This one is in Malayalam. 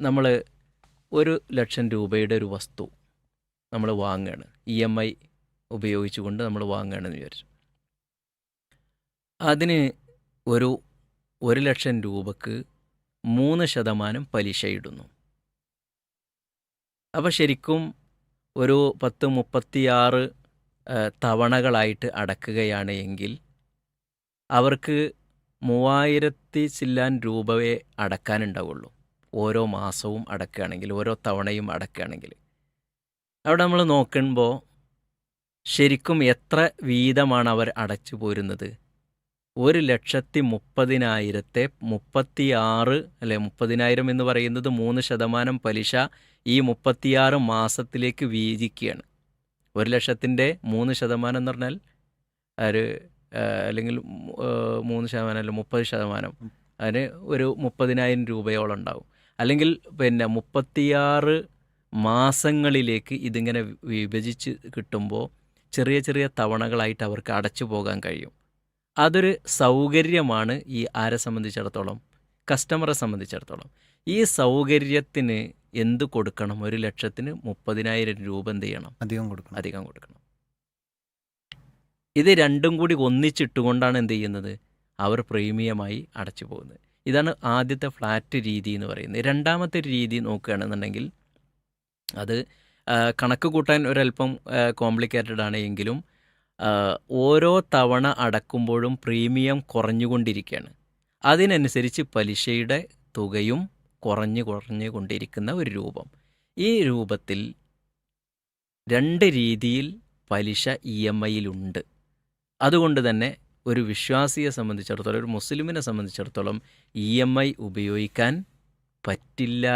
നമ്മൾ ഒരു ലക്ഷം രൂപയുടെ ഒരു വസ്തു നമ്മൾ വാങ്ങുകയാണ് ഇ എം ഐ ഉപയോഗിച്ചുകൊണ്ട് നമ്മൾ വാങ്ങുകയാണെന്ന് വിചാരിച്ചു. അതിന് ഒരു ഒരു ലക്ഷം രൂപക്ക് മൂന്ന് ശതമാനം പലിശ ഇടുന്നു. അപ്പോൾ ശരിക്കും ഒരു പത്ത് മുപ്പത്തിയാറ് തവണകളായിട്ട് അടക്കുകയാണ് എങ്കിൽ അവർക്ക് മൂവായിരത്തി ചില്ലാൻ രൂപയെ അടക്കാനുണ്ടാവുള്ളൂ. ഓരോ മാസവും അടക്കുകയാണെങ്കിൽ ഓരോ തവണയും അടക്കുകയാണെങ്കിൽ. അവിടെ നമ്മൾ നോക്കുമ്പോൾ ശരിക്കും എത്ര വീതമാണ് അവർ അടച്ചു പോരുന്നത്? ഒരു ലക്ഷത്തി മുപ്പതിനായിരത്തെ മുപ്പത്തിയാറ് അല്ലെ മുപ്പതിനായിരം എന്ന് പറയുന്നത് മൂന്ന് ശതമാനം പലിശ ഈ മുപ്പത്തിയാറ് മാസത്തിലേക്ക് വീതിക്കുകയാണ്. ഒരു ലക്ഷത്തിന്റെ മൂന്ന് ശതമാനം എന്ന് പറഞ്ഞാൽ ഒരു അല്ലെങ്കിൽ മൂന്ന് ശതമാനം അല്ല മുപ്പത് ശതമാനം. അതിന് ഒരു മുപ്പതിനായിരം രൂപയോളം ഉണ്ടാവും. അല്ലെങ്കിൽ പിന്നെ മുപ്പത്തിയാറ് മാസങ്ങളിലേക്ക് ഇതിങ്ങനെ വിഭജിച്ച് കിട്ടുമ്പോൾ ചെറിയ ചെറിയ തവണകളായിട്ട് അവർക്ക് അടച്ചു പോകാൻ കഴിയും. അതൊരു സൗകര്യമാണ് ഈ ആരെ സംബന്ധിച്ചിടത്തോളം? കസ്റ്റമറെ സംബന്ധിച്ചിടത്തോളം. ഈ സൗകര്യത്തിന് എന്ത് കൊടുക്കണം? ഒരു ലക്ഷത്തിന് മുപ്പതിനായിരം രൂപ എന്ത് ചെയ്യണം? അധികം കൊടുക്കണം. അധികം കൊടുക്കണം. ഇത് രണ്ടും കൂടി ഒന്നിച്ചിട്ടുകൊണ്ടാണ് എന്ത് ചെയ്യുന്നത്? അവർ പ്രീമിയമായി അടച്ചു പോകുന്നത്. ഇതാണ് ആദ്യത്തെ ഫ്ലാറ്റ് രീതി എന്ന് പറയുന്നത്. രണ്ടാമത്തെ ഒരു രീതി നോക്കുകയാണെന്നുണ്ടെങ്കിൽ അത് കണക്ക് കൂട്ടാൻ ഒരല്പം കോംപ്ലിക്കേറ്റഡ് ആണ് എങ്കിലും ഓരോ തവണ അടക്കുമ്പോഴും പ്രീമിയം കുറഞ്ഞുകൊണ്ടിരിക്കുകയാണ്. അതിനനുസരിച്ച് പലിശയുടെ തുകയും കുറഞ്ഞു കുറഞ്ഞു കൊണ്ടിരിക്കുന്ന ഒരു രൂപം. ഈ രൂപത്തിൽ രണ്ട് രീതിയിൽ പലിശ ഇ എം ഐയിലുണ്ട് അതുകൊണ്ട് തന്നെ ഒരു വിശ്വാസിയെ സംബന്ധിച്ചിടത്തോളം ഒരു മുസ്ലിമിനെ സംബന്ധിച്ചിടത്തോളം ഇ എം ഐ ഉപയോഗിക്കാൻ പറ്റില്ല